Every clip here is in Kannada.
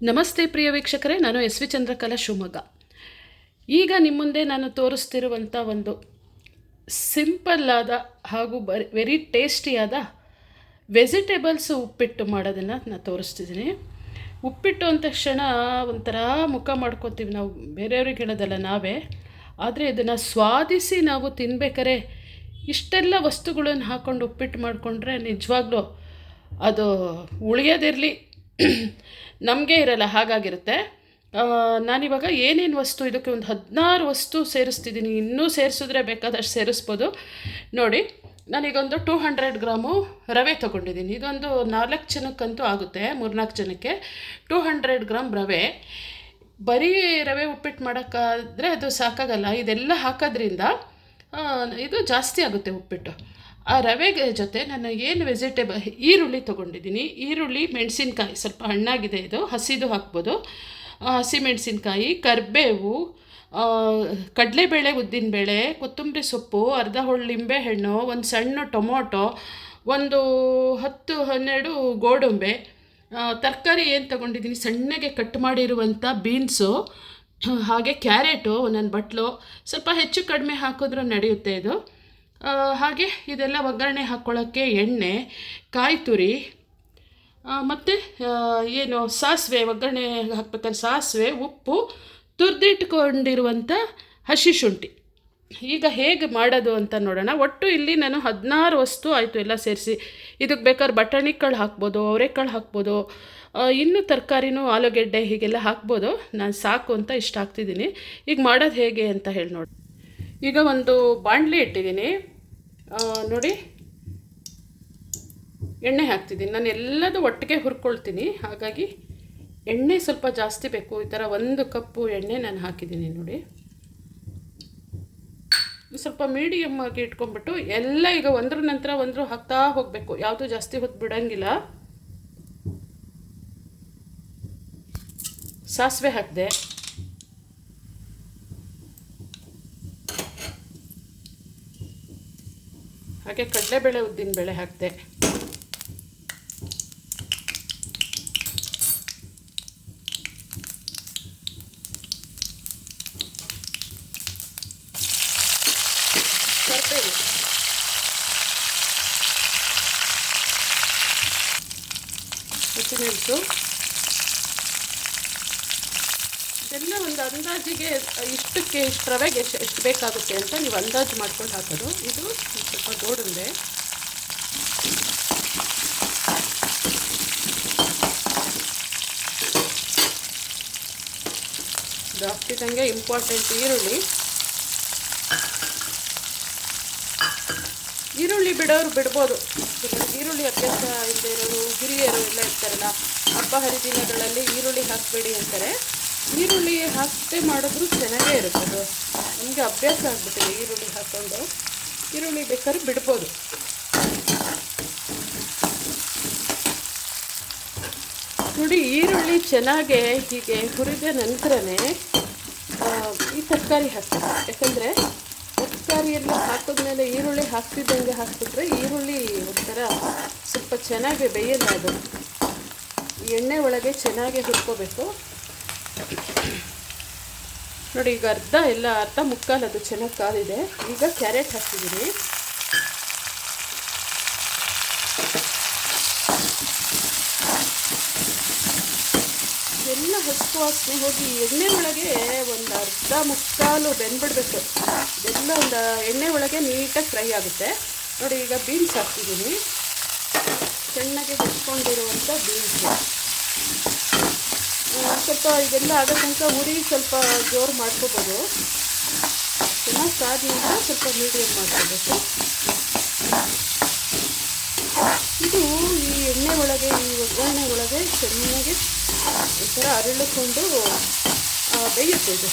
ನಮಸ್ತೆ ಪ್ರಿಯ ವೀಕ್ಷಕರೇ, ನಾನು ಎಸ್ ವಿ ಚಂದ್ರಕಲಾ ಶಿವಮೊಗ್ಗ. ಈಗ ನಿಮ್ಮ ಮುಂದೆ ನಾನು ತೋರಿಸ್ತಿರುವಂಥ ಒಂದು ಸಿಂಪಲ್ ಆದ ಹಾಗೂ ವೆರಿ ಟೇಸ್ಟಿಯಾದ ವೆಜಿಟೇಬಲ್ಸ್ ಉಪ್ಪಿಟ್ಟು ಮಾಡೋದನ್ನು ನಾನು ತೋರಿಸ್ತಿದ್ದೀನಿ. ಉಪ್ಪಿಟ್ಟು ಅಂದ ತಕ್ಷಣ ಒಂಥರ ಮುಖ ಮಾಡ್ಕೊತೀವಿ ನಾವು, ಬೇರೆಯವ್ರಿಗೆ ಹೇಳೋದಲ್ಲ ನಾವೇ. ಆದರೆ ಇದನ್ನು ಸ್ವಾದಿಸಿ ನಾವು ತಿನ್ಬೇಕಾರೆ ಇಷ್ಟೆಲ್ಲ ವಸ್ತುಗಳನ್ನು ಹಾಕ್ಕೊಂಡು ಉಪ್ಪಿಟ್ಟು ಮಾಡಿಕೊಂಡ್ರೆ ನಿಜವಾಗ್ಲೂ ಅದು ಉಳಿಯೋದಿರಲಿ. ನಮಗೆ ಇರಲ್ಲ, ಹಾಗಾಗಿರುತ್ತೆ. ನಾನಿವಾಗ ಏನೇನು ವಸ್ತು ಇದಕ್ಕೆ ಒಂದು ಹದಿನಾರು ವಸ್ತು ಸೇರಿಸ್ತಿದ್ದೀನಿ, ಇನ್ನೂ ಸೇರಿಸಿದ್ರೆ ಬೇಕಾದಷ್ಟು ಸೇರಿಸ್ಬೋದು. ನೋಡಿ, ನಾನೀಗೊಂದು ಟೂ ಹಂಡ್ರೆಡ್ ಗ್ರಾಮು ರವೆ ತೊಗೊಂಡಿದ್ದೀನಿ. ಇದೊಂದು ನಾಲ್ಕು ಜನಕ್ಕಂತೂ ಆಗುತ್ತೆ, ಮೂರ್ನಾಲ್ಕು ಜನಕ್ಕೆ. ಟೂ ಹಂಡ್ರೆಡ್ ಗ್ರಾಮ್ ರವೆ. ಬರೀ ರವೆ ಉಪ್ಪಿಟ್ಟು ಮಾಡೋಕ್ಕಾದರೆ ಅದು ಸಾಕಾಗಲ್ಲ. ಇದೆಲ್ಲ ಹಾಕೋದ್ರಿಂದ ಇದು ಜಾಸ್ತಿ ಆಗುತ್ತೆ ಉಪ್ಪಿಟ್ಟು. ಆ ರವೆ ಜೊತೆ ನಾನು ಏನು ವೆಜಿಟೇಬಲ್, ಈರುಳ್ಳಿ ತೊಗೊಂಡಿದ್ದೀನಿ. ಈರುಳ್ಳಿ, ಮೆಣಸಿನ್ಕಾಯಿ, ಸ್ವಲ್ಪ ಹಣ್ಣಾಗಿದೆ ಇದು, ಹಸಿದು ಹಾಕ್ಬೋದು. ಹಸಿ ಹಸಿಮೆಣಸಿನ್ಕಾಯಿ ಕರಿಬೇವು ಕಡಲೆಬೇಳೆ, ಉದ್ದಿನಬೇಳೆ, ಕೊತ್ತಂಬರಿ ಸೊಪ್ಪು, ಅರ್ಧ ಹೋಳು ಲಿಂಬೆಹಣ್ಣು, ಒಂದು ಸಣ್ಣ ಟೊಮೊಟೊ, ಒಂದು ಹತ್ತು ಹನ್ನೆರಡು ಗೋಡಂಬೆ ತರಕಾರಿ ಏನು ತೊಗೊಂಡಿದ್ದೀನಿ, ಸಣ್ಣಗೆ ಕಟ್ ಮಾಡಿರುವಂಥ ಬೀನ್ಸು, ಹಾಗೆ ಕ್ಯಾರೆಟು, ಒಂದೊಂದು ಬಟ್ಲು, ಸ್ವಲ್ಪ ಹೆಚ್ಚು ಕಡಿಮೆ ಹಾಕಿದ್ರೂ ನಡೆಯುತ್ತೆ ಇದು. ಹಾಗೆ ಇದೆಲ್ಲ ಒಗ್ಗರಣೆ ಹಾಕ್ಕೊಳ್ಳೋಕ್ಕೆ ಎಣ್ಣೆ ಕಾಯಿ ತುರಿ ಮತ್ತು ಏನು ಸಾಸಿವೆ, ಒಗ್ಗರಣೆ ಹಾಕ್ಬೇಕಾದ್ರೆ ಸಾಸಿವೆ, ಉಪ್ಪು ತುರ್ದಿಟ್ಕೊಂಡಿರುವಂಥ ಹಸಿ ಶುಂಠಿ. ಈಗ ಹೇಗೆ ಮಾಡೋದು ಅಂತ ನೋಡೋಣ. ಒಟ್ಟು ಇಲ್ಲಿ ನಾನು ಹದಿನಾರು ವಸ್ತು ಆಯಿತು ಎಲ್ಲ ಸೇರಿಸಿ. ಇದಕ್ಕೆ ಬೇಕಾದ್ರೆ ಬಟಾಣಿ ಕಾಳು ಹಾಕ್ಬೋದು ಅವರೆಕಾಳು ಹಾಕ್ಬೋದು ಇನ್ನೂ ತರಕಾರಿನೂ ಆಲೂಗೆಡ್ಡೆ ಹೀಗೆಲ್ಲ ಹಾಕ್ಬೋದು. ನಾನು ಸಾಕು ಅಂತ ಇಷ್ಟ ಹಾಕ್ತಿದ್ದೀನಿ ಈಗ ಮಾಡೋದು ಹೇಗೆ ಅಂತ ಹೇಳಿ ನೋಡಿ ಈಗ ಒಂದು ಬಾಣಲಿ ಇಟ್ಟಿದ್ದೀನಿ. ನೋಡಿ. ಎಣ್ಣೆ ಹಾಕ್ತಿದ್ದೀನಿ. ನಾನು ಎಲ್ಲದೂ ಒಟ್ಟಿಗೆ ಹುರ್ಕೊಳ್ತೀನಿ. ಹಾಗಾಗಿ ಎಣ್ಣೆ ಸ್ವಲ್ಪ ಜಾಸ್ತಿ ಬೇಕು. ಈ ಥರ ಒಂದು ಕಪ್ಪು ಎಣ್ಣೆ ನಾನು ಹಾಕಿದ್ದೀನಿ ನೋಡಿ. ಸ್ವಲ್ಪ ಮೀಡಿಯಮ್ ಆಗಿ ಇಟ್ಕೊಂಡ್ಬಿಟ್ಟು ಎಲ್ಲ ಈಗ ಒಂದ್ರ ನಂತರ ಒಂದ್ರ ಹಾಕ್ತಾ ಹೋಗಬೇಕು. ಯಾವುದು ಜಾಸ್ತಿ ಹೊತ್ತು ಬಿಡಂಗಿಲ್ಲ. ಸಾಸಿವೆ ಹಾಕಿದೆ. ಹಾಗೆ ಕಡಲೆಬೇಳೆ ಉದ್ದಿನಬೇಳೆ ಹಾಕಿದೆ. ಕರಿಬೇವು ಹಸಿಮೆಣಸು ಇದೆಲ್ಲ ಒಂದು ಅಂದಾಜಿಗೆ ಇಷ್ಟಕ್ಕೆ, ಇಷ್ಟು ರವೆಗೆ ಎಷ್ಟು ಎಷ್ಟು ಬೇಕಾಗುತ್ತೆ ಅಂತ ನೀವು ಅಂದಾಜು ಮಾಡ್ಕೊಂಡು ಹಾಕೋದು. ಇದು ಸ್ವಲ್ಪ ಗೋಡಂಬೆ. ಜಾಸ್ತಿದಂಗೆ ಇಂಪಾರ್ಟೆಂಟ್ ಈರುಳ್ಳಿ. ಈರುಳ್ಳಿ ಬಿಡೋರು ಬಿಡ್ಬೋದು. ಈರುಳ್ಳಿ ಅಭ್ಯಾಸ ಇಲ್ಲದೆ ಇರೋರು, ಹಿರಿಯರು ಎಲ್ಲ ಇರ್ತಾರಲ್ಲ, ಹಬ್ಬ ಹರಿದಿನಗಳಲ್ಲಿ ಈರುಳ್ಳಿ ಹಾಕಬೇಡಿ ಅಂತಾರೆ. ಈರುಳ್ಳಿ ಹಾಕದೆ ಮಾಡಿದ್ರು ಚೆನ್ನಾಗೇ ಇರುತ್ತೆ ಅದು. ನಮಗೆ ಅಭ್ಯಾಸ ಆಗ್ಬಿಟ್ಟಿದೆ ಈರುಳ್ಳಿ ಹಾಕ್ಕೊಂಡು. ಈರುಳ್ಳಿ ಬೇಕಾದ್ರೆ ಬಿಡ್ಬೋದು. ನೋಡಿ, ಈರುಳ್ಳಿ ಚೆನ್ನಾಗೆ ಹೀಗೆ ಹುರಿದ ನಂತರನೇ ಈ ತರಕಾರಿ ಹಾಕ್ತಾರೆ ಯಾಕಂದರೆ ತರಕಾರಿಯೆಲ್ಲ ಹಾಕಿದ್ಮೇಲೆ ಈರುಳ್ಳಿ ಹಾಕ್ತಿದ್ದಂಗೆ ಹಾಕ್ಬಿಟ್ರೆ ಈರುಳ್ಳಿ ಒಂಥರ ಸ್ವಲ್ಪ ಚೆನ್ನಾಗಿ ಬೇಯಲ್ಲ ಅದು. ಎಣ್ಣೆ ಒಳಗೆ ಚೆನ್ನಾಗಿ ಹುರ್ಕೋಬೇಕು. ನೋಡಿ, ಈಗ ಅರ್ಧ ಎಲ್ಲ, ಅರ್ಧ ಮುಕ್ಕಾಲು ಅದು ಚೆನ್ನಾಗಿ ಕಾಲಿದೆ ಈಗ ಕ್ಯಾರೆಟ್ ಹಾಕ್ತಿದ್ದೀನಿ. ಎಲ್ಲ ಹಸ್ಕು ಹಾಕಿ ಹೋಗಿ ಎಣ್ಣೆ ಒಳಗೆ ಒಂದು ಅರ್ಧ ಮುಕ್ಕಾಲು ಬೆಂದ್ಬಿಡ್ಬೇಕು. ಇದೆಲ್ಲ ಒಂದು ಎಣ್ಣೆ ಒಳಗೆ ನೀಟಾಗಿ ಫ್ರೈ ಆಗುತ್ತೆ. ನೋಡಿ, ಈಗ ಬೀನ್ಸ್ ಹಾಕ್ತಿದ್ದೀನಿ. ಚೆನ್ನಾಗಿ ಹಚ್ಕೊಂಡಿರುವಂಥ ಬೀನ್ಸ್. ಸ್ವಲ್ಪ ಇದೆಲ್ಲ ಆಗೋ ತನಕ ಉರಿ ಸ್ವಲ್ಪ ಜೋರು ಮಾಡ್ಕೋಬೋದು. ಚೆನ್ನಾಗಿ ಕಾದ ನಂತರ ಸ್ವಲ್ಪ ಮೀಡಿಯಮ್ ಮಾಡ್ಕೋಬೇಕು. ಇದು ಈ ಎಣ್ಣೆ ಒಳಗೆ ಈ ಒಗ್ಗರಣೆ ಒಳಗೆ ಚೆನ್ನಾಗಿ ಒಂಥರ ಅರಳಿಕೊಂಡು ಆ, ಬೇಯುತ್ತೆ ಇದು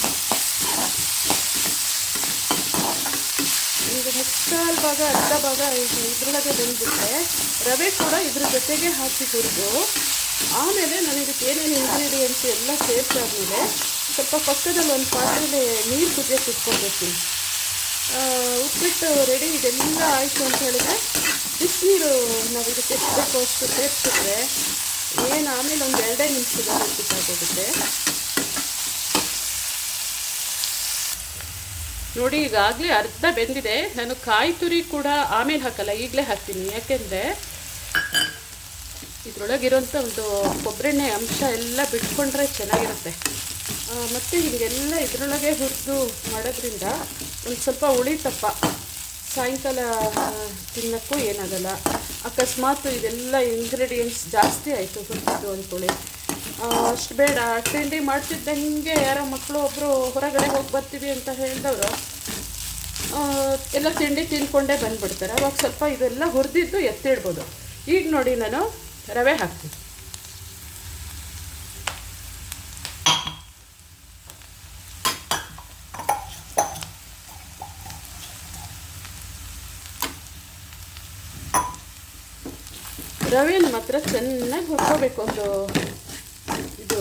ಒಂದು ಮುಕ್ಕಾಲು ಭಾಗ ಅರ್ಧ ಭಾಗ ಇದು ಇದ್ರೊಳಗೆ ಬೆಂದ್ಬಿಟ್ರೆ ರವೆ ಕೂಡ ಇದ್ರ ಜೊತೆಗೆ ಹಾಕಿ ಹುರಿದು, ಆಮೇಲೆ ನಾನು ಇದಕ್ಕೆ ಏನೇನು ಇಂಗ್ರೀಡಿಯೆಂಟ್ಸ್ ಎಲ್ಲ ಸೇರಿಸಾದ್ಮೇಲೆ ಸ್ವಲ್ಪ ಪಕ್ಕದಲ್ಲಿ ಒಂದು ಪಾತ್ರೆಯಲ್ಲಿ ನೀರು ಕುದಿಯೋಕೆ ಕುತ್ಕೊಂಡಿರ್ತೀನಿ ಉಪ್ಪಿಟ್ಟು ರೆಡಿ ಇದೆಲ್ಲ ಆಯಿತು ಅಂತ ಹೇಳಿದ್ರೆ ಬಿಸಿನೀರು ನಾವು ಇದಕ್ಕೆ ಎಷ್ಟು ಅಷ್ಟು ಸೇರಿಸಿದ್ರೆ ಏನು ಆಮೇಲೆ ಒಂದು ಎರಡೇ ನಿಮಿಷದಲ್ಲಿ ಉಪ್ಪಿಟ್ಟಾಗೋಗುತ್ತೆ ನೋಡಿ, ಈಗಾಗಲೇ ಅರ್ಧ ಬೆಂದಿದೆ. ನಾನು ಕಾಯಿ ತುರಿ ಕೂಡ ಆಮೇಲೆ ಹಾಕಲ್ಲ, ಈಗಲೇ ಹಾಕ್ತೀನಿ. ಯಾಕೆಂದರೆ ಇದ್ರೊಳಗಿರೋಂಥ ಒಂದು ಕೊಬ್ಬರೆಣ್ಣೆ ಅಂಶ ಎಲ್ಲ ಬಿಟ್ಕೊಂಡ್ರೆ ಚೆನ್ನಾಗಿರುತ್ತೆ. ಮತ್ತು ಹೀಗೆಲ್ಲ ಇದರೊಳಗೆ ಹುರಿದು ಮಾಡೋದ್ರಿಂದ ಒಂದು ಸ್ವಲ್ಪ ಉಳಿತಪ್ಪ ಸಾಯಂಕಾಲ ತಿನ್ನೋಕ್ಕೂ ಏನಾಗಲ್ಲ. ಅಕಸ್ಮಾತ್ ಇದೆಲ್ಲ ಇಂಗ್ರೀಡಿಯೆಂಟ್ಸ್ ಜಾಸ್ತಿ ಆಯಿತು ಹುರಿದು ಅಂದ್ಕೊಳ್ಳಿ ಅಷ್ಟು ಬೇಡ. ತಿಂಡಿ ಮಾಡ್ತಿದ್ದಂಗೆ ಯಾರೋ ಮಕ್ಕಳು ಒಬ್ಬರು ಹೊರಗಡೆ ಹೋಗಿ ಬರ್ತೀವಿ ಅಂತ ಹೇಳಿದವರು ಎಲ್ಲ ತಿಂಡಿ ತಿಂದ್ಕೊಂಡೇ ಬಂದುಬಿಡ್ತಾರೆ. ಅವಾಗ ಸ್ವಲ್ಪ ಇದೆಲ್ಲ ಹುರಿದಿದ್ದು ಎತ್ತಿಡ್ಬೋದು. ಈಗ ನೋಡಿ ನಾನು ರವೆ ಹಾಕ್ತೀವಿ. ರವೆನ ಮಾತ್ರ ಚೆನ್ನಾಗಿ ಹುರ್ಕೋಬೇಕು ಒಂದು ಇದು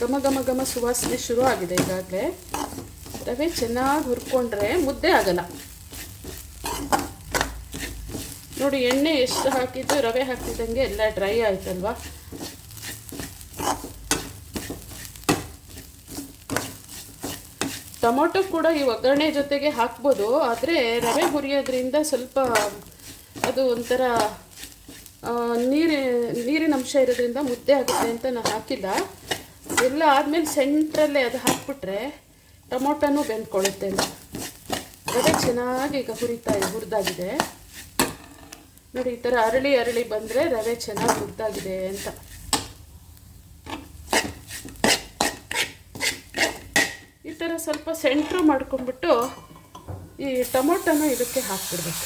ಘಮ ಘಮ ಘಮ ಸುವಾಸನೆ ಶುರು ಆಗಿದೆ ಈಗಾಗಲೇ. ರವೆ ಚೆನ್ನಾಗಿ ಹುರ್ಕೊಂಡ್ರೆ ಮುದ್ದೆ ಆಗಲ್ಲ. ನೋಡಿ, ಎಣ್ಣೆ ಎಷ್ಟು ಹಾಕಿದ್ದು, ರವೆ ಹಾಕಿದಂಗೆ ಎಲ್ಲ ಡ್ರೈ ಆಯ್ತಲ್ವಾ? ಟೊಮೊಟೊ ಕೂಡ ಈ ಒಗ್ಗರಣೆ ಜೊತೆಗೆ ಹಾಕ್ಬೋದು, ಆದರೆ ರವೆ ಹುರಿಯೋದ್ರಿಂದ ಸ್ವಲ್ಪ ಅದು ಒಂಥರ ನೀರಿ, ನೀರಿನ ಅಂಶ ಇರೋದ್ರಿಂದ ಮುದ್ದೆ ಆಗುತ್ತೆ ಅಂತ ನಾನು ಹಾಕಿಲ್ಲ. ಎಲ್ಲ ಆದಮೇಲೆ ಸೆಂಟ್ರಲ್ಲೇ ಅದು ಹಾಕ್ಬಿಟ್ರೆ ಟೊಮೊಟೊನೂ ಬೆಂದ್ಕೊಳ್ಳುತ್ತೆ. ರವೆ ಚೆನ್ನಾಗಿ ಈಗ ಹುರಿತಾ, ಹುರಿದಾಗಿದೆ. ನೋಡಿ, ಈ ಥರ ಅರಳಿ ಅರಳಿ ಬಂದರೆ ರವೆ ಚೆನ್ನಾಗಿ ಮುದ್ದಾಗಿದೆ ಅಂತ. ಈ ಥರ ಸ್ವಲ್ಪ ಸೆಂಟ್ರು ಮಾಡ್ಕೊಂಡ್ಬಿಟ್ಟು ಈ ಟೊಮೊಟೊನ ಇದಕ್ಕೆ ಹಾಕ್ಬಿಡ್ಬೇಕು.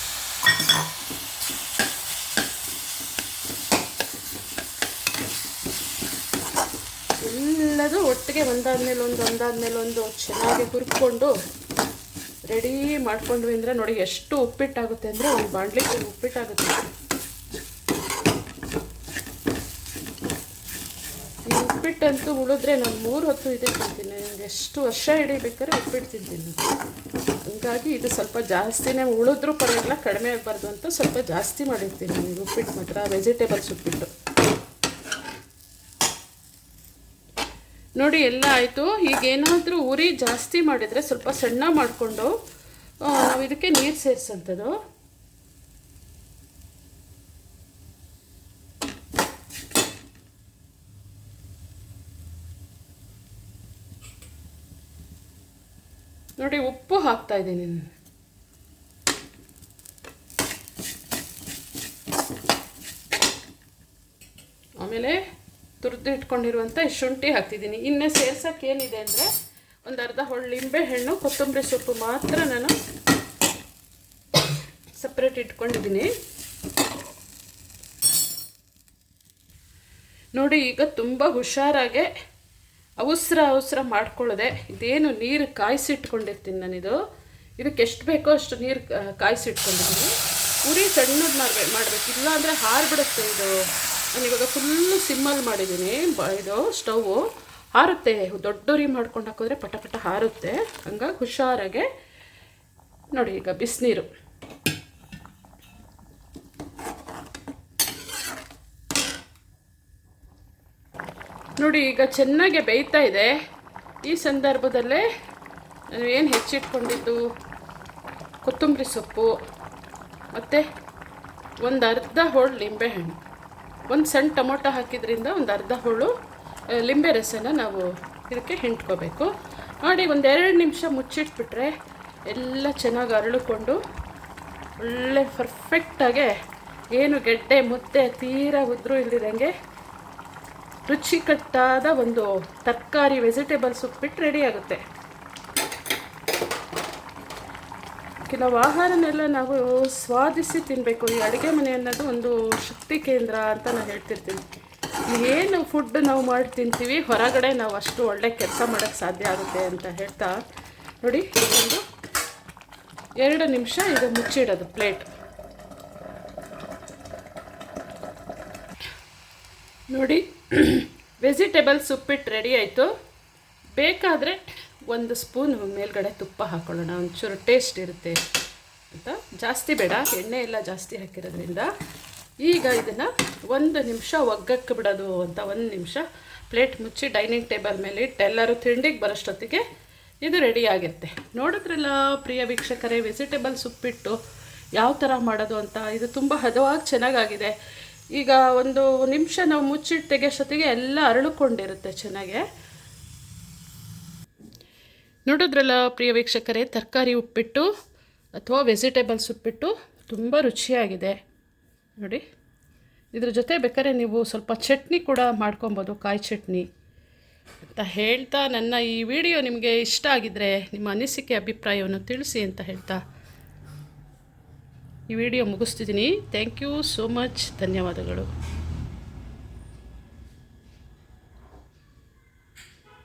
ಎಲ್ಲದೂ ಒಟ್ಟಿಗೆ ಒಂದಾದ್ಮೇಲೆ ಒಂದು ಒಂದಾದ್ಮೇಲೆ ಒಂದು ಚೆನ್ನಾಗಿ ಹುರ್ಕೊಂಡು ರೆಡಿ ಮಾಡ್ಕೊಂಡ್ವಿ ಅಂದರೆ ನೋಡಿ ಎಷ್ಟು ಉಪ್ಪಿಟ್ಟಾಗುತ್ತೆ ಅಂದರೆ ಒಂದು ಬಾಂಡ್ಲಿ ಉಪ್ಪಿಟ್ಟಾಗುತ್ತೆ. ಈ ಉಪ್ಪಿಟ್ಟಂತೂ ಉಳಿದ್ರೆ ನಾನು ಮೂರು ಹೊತ್ತು ಇದೆ ತಿಂತೀನಿ. ನನಗೆ ಎಷ್ಟು ವರ್ಷ ಹಿಡಿಬೇಕಾದ್ರೆ ಉಪ್ಪಿಟ್ಟು ತಿಂತೀನಿ. ಹಂಗಾಗಿ ಇದು ಸ್ವಲ್ಪ ಜಾಸ್ತಿನೇ ಉಳಿದ್ರೂ ಪರವಾಗಿಲ್ಲ, ಕಡಿಮೆ ಆಗಬಾರ್ದು ಅಂತ ಸ್ವಲ್ಪ ಜಾಸ್ತಿ ಮಾಡಿರ್ತೀನಿ. ಉಪ್ಪಿಟ್ಟು ಮಾತ್ರ, ವೆಜಿಟೇಬಲ್ಸ್ ಉಪ್ಪಿಟ್ಟು. ನೋಡಿ, ಎಲ್ಲ ಆಯಿತು. ಈಗ ಏನಾದರೂ ಉರಿ ಜಾಸ್ತಿ ಮಾಡಿದರೆ ಸ್ವಲ್ಪ ಸಣ್ಣ ಮಾಡಿಕೊಂಡು ನಾವು ಇದಕ್ಕೆ ನೀರು ಸೇರಿಸಂಥದ್ದು. ನೋಡಿ, ಉಪ್ಪು ಹಾಕ್ತಾ ಇದ್ದೀನಿ ನಾನು ಆಮೇಲೆ ಇಟ್ಕೊಂಡಿರುವಂಥ ಶುಂಠಿ ಹಾಕ್ತಿದ್ದೀನಿ. ಇನ್ನೇ ಸೇರ್ಸೋಕೆ ಏನಿದೆ ಅಂದರೆ ಒಂದು ಅರ್ಧ ಹೊಳ್ಳು ಲಿಂಬೆ ಹಣ್ಣು, ಕೊತ್ತಂಬರಿ ಸೊಪ್ಪು ಮಾತ್ರ ನಾನು ಸಪ್ರೇಟ್ ಇಟ್ಕೊಂಡಿದ್ದೀನಿ. ನೋಡಿ, ಈಗ ತುಂಬ ಹುಷಾರಾಗೆ ಅವಸ್ರ ಅವಸ್ರ ಮಾಡ್ಕೊಳ್ಳದೆ ಇದೇನು ನೀರು ಕಾಯಿಸಿಟ್ಕೊಂಡಿರ್ತೀನಿ ನಾನಿದು. ಇದಕ್ಕೆ ಎಷ್ಟು ಬೇಕೋ ಅಷ್ಟು ನೀರು ಕಾಯಿಸಿಟ್ಕೊಂಡಿದ್ದೀನಿ. ಉರಿ ಸಣ್ಣದು ಮಾಡ್ಬೇಕು ಮಾಡಬೇಕು. ಇಲ್ಲಾಂದರೆ ಹಾರಿಬಿಡುತ್ತೆ ಇದು. ನಾನಿವಾಗ ಫುಲ್ಲು ಸಿಮ್ಮಲ್ಲಿ ಮಾಡಿದ್ದೀನಿ. ಇದು ಸ್ಟವ್. ಹಾರುತ್ತೆ. ದೊಡ್ಡ ಉರಿ ಮಾಡ್ಕೊಂಡು ಹಾಕಿದ್ರೆ ಪಟ ಪಟ ಹಾರುತ್ತೆ. ಹಂಗಾಗಿ ಹುಷಾರಾಗೆ ನೋಡಿ ಈಗ ಬಿಸಿನೀರು. ನೋಡಿ ಈಗ ಚೆನ್ನಾಗೆ ಬೇಯ್ತಾ ಇದೆ. ಈ ಸಂದರ್ಭದಲ್ಲೇ ನಾನು ಏನು ಹೆಚ್ಚಿಟ್ಕೊಂಡಿದ್ದು? ಕೊತ್ತಂಬರಿ ಸೊಪ್ಪು, ಮತ್ತು ಒಂದು ಅರ್ಧ ಹೋಳು ಲಿಂಬೆಹಣ್ಣು. ಒಂದು ಸಣ್ಣ ಟೊಮೊಟೊ ಹಾಕಿದ್ರಿಂದ ಒಂದು ಅರ್ಧ ಹುಳು ಲಿಂಬೆ ರಸನ ನಾವು ಇದಕ್ಕೆ ಹಿಂಡ್ಕೋಬೇಕು. ನೋಡಿ, ಒಂದು ಎರಡು ನಿಮಿಷ ಮುಚ್ಚಿಟ್ಬಿಟ್ರೆ ಎಲ್ಲ ಚೆನ್ನಾಗಿ ಅರಳುಕೊಂಡು ಒಳ್ಳೆ ಪರ್ಫೆಕ್ಟಾಗೆ ಏನು ಗೆಡ್ಡೆ, ಮುದ್ದೆ ತೀರಾ ಉದ್ರು ಇಲ್ದಿದಂಗೆ ರುಚಿಕಟ್ಟಾದ ಒಂದು ತರಕಾರಿ ವೆಜಿಟೇಬಲ್ಸ್ ಉಪ್ಪಿಟ್ಟು ರೆಡಿ ಆಗುತ್ತೆ. ಕೆಲವು ಆಹಾರನೆಲ್ಲ ನಾವು ಸ್ವಾದಿಸಿ ತಿನ್ನಬೇಕು ಈ ಅಡುಗೆ ಮನೆ ಅನ್ನೋದು ಒಂದು ಶಕ್ತಿ ಕೇಂದ್ರ ಅಂತ ನಾನು ಹೇಳ್ತಿರ್ತೀನಿ. ಏನು ಫುಡ್ ನಾವು ಮಾಡಿ ತಿಂತೀವಿ, ಹೊರಗಡೆ ನಾವು ಅಷ್ಟು ಒಳ್ಳೆ ಕೆಲಸ ಮಾಡೋಕ್ಕೆ ಸಾಧ್ಯ ಆಗುತ್ತೆ ಅಂತ ಹೇಳ್ತಾ ನೋಡಿ, ಒಂದು ಎರಡು ನಿಮಿಷ ಇದು ಮುಚ್ಚಿಡೋದು ಪ್ಲೇಟ್. ನೋಡಿ ವೆಜಿಟೇಬಲ್ ಉಪ್ಪಿಟ್ಟು ರೆಡಿ ಆಯಿತು. ಬೇಕಾದರೆ ಒಂದು ಸ್ಪೂನ್ ಮೇಲ್ಗಡೆ ತುಪ್ಪ ಹಾಕ್ಕೊಳ್ಳೋಣ ಒಂಚೂರು ಟೇಸ್ಟ್ ಇರುತ್ತೆ ಅಂತ. ಜಾಸ್ತಿ ಬೇಡ, ಎಣ್ಣೆ ಎಲ್ಲ ಜಾಸ್ತಿ ಹಾಕಿರೋದ್ರಿಂದ. ಈಗ ಇದನ್ನು ಒಂದು ನಿಮಿಷ ಒಗ್ಗಕ್ಕೆ ಬಿಡೋದು ಅಂತ ಒಂದು ನಿಮಿಷ ಪ್ಲೇಟ್ ಮುಚ್ಚಿ ಡೈನಿಂಗ್ ಟೇಬಲ್ ಮೇಲೆ ಇಟ್ಟು ಎಲ್ಲರೂ ತಿಂಡಿಗೆ ಬರೋಷ್ಟೊತ್ತಿಗೆ ಇದು ರೆಡಿ ಆಗಿರುತ್ತೆ ನೋಡಿದ್ರಲ್ಲ ಪ್ರಿಯ ವೀಕ್ಷಕರೇ ವೆಜಿಟೇಬಲ್ ಸುಪ್ಪಿಟ್ಟು ಯಾವ ಥರ ಮಾಡೋದು ಅಂತ? ಇದು ತುಂಬ ಹದವಾಗಿ ಚೆನ್ನಾಗಾಗಿದೆ. ಈಗ ಒಂದು ನಿಮಿಷ ನಾವು ಮುಚ್ಚಿಟ್ಟು ತೆಗೆಯೋಷ್ಟೊತ್ತಿಗೆ ಎಲ್ಲ ಅರಳುಕೊಂಡಿರುತ್ತೆ ಚೆನ್ನಾಗೆ. ನೋಡಿದ್ರಲ್ಲ ಪ್ರಿಯ ವೀಕ್ಷಕರೇ, ತರಕಾರಿ ಉಪ್ಪಿಟ್ಟು ಅಥವಾ ವೆಜಿಟೇಬಲ್ಸ್ ಉಪ್ಪಿಟ್ಟು ತುಂಬ ರುಚಿಯಾಗಿದೆ. ನೋಡಿ, ಇದ್ರ ಜೊತೆ ಬೇಕಾದ್ರೆ ನೀವು ಸ್ವಲ್ಪ ಚಟ್ನಿ ಕೂಡ ಮಾಡ್ಕೊಬೋದು, ಕಾಯಿ ಚಟ್ನಿ ಅಂತ ಹೇಳ್ತಾ ನನ್ನ ಈ ವಿಡಿಯೋ ನಿಮಗೆ ಇಷ್ಟ ಆಗಿದ್ದರೆ ನಿಮ್ಮ ಅನಿಸಿಕೆ, ಅಭಿಪ್ರಾಯವನ್ನು ತಿಳಿಸಿ ಅಂತ ಹೇಳ್ತಾ ಈ ವಿಡಿಯೋ ಮುಗಿಸ್ತಿದ್ದೀನಿ. ಥ್ಯಾಂಕ್ ಯು ಸೋ ಮಚ್ ಧನ್ಯವಾದಗಳು.